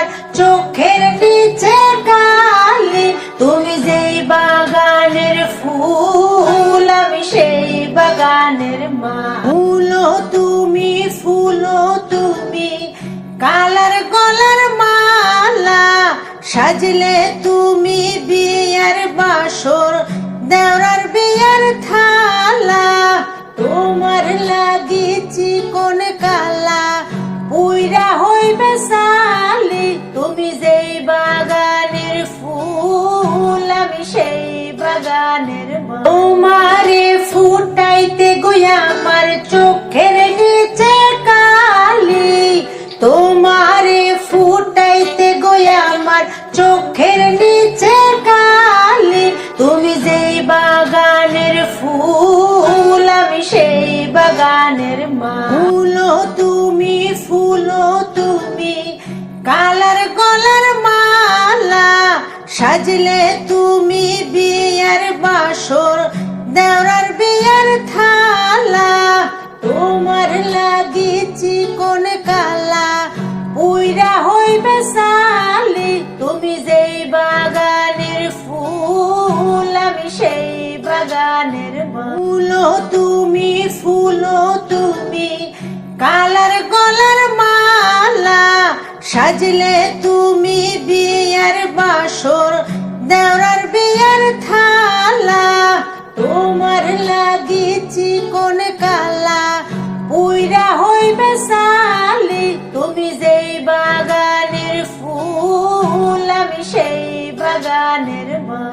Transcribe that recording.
আমার চোখের নিচে কালি, তুমি যেই বাগানের ফুল, আমি সেই বাগানের মা। ফুলো তুমি ফুলো তুমি, কালার গলার মালা সাজলে তুমি বিয়ার বাসর দেওয়ার বিয়ার থালা, তোমার লাগি চিকন বাগানের ফুটাইতে গোয়া আমার চোখের নিচে কালি। তোমারে ফুটাইতে গোয়া আমার চোখের নিচে কালি। তুমি যেই বাগানের ফুল, আমি সেই বাগানের মা। ফুলো তুমি ফুলো তুমি, কালার গলার মালা সাজলে তুমি বিয়ার বাসর, দেওরার বিয়ার থালা। তোমার লাগিছি কোন কালা উইরা হইবে সালি। তুমি যেই বাগানের ফুল, আমি সেই বাগানের। ফুলো তুমি ফুলো তুমি, কালার গলার মালা। সাজলে তুমি বিয়ার বাসর দেওরার বিয়ার থালা, তোমার লাগিছি কোন কালা। পুইরা হইবে সালি, তুমি যেই বাগানের ফুল, আমি সেই বাগানের মা।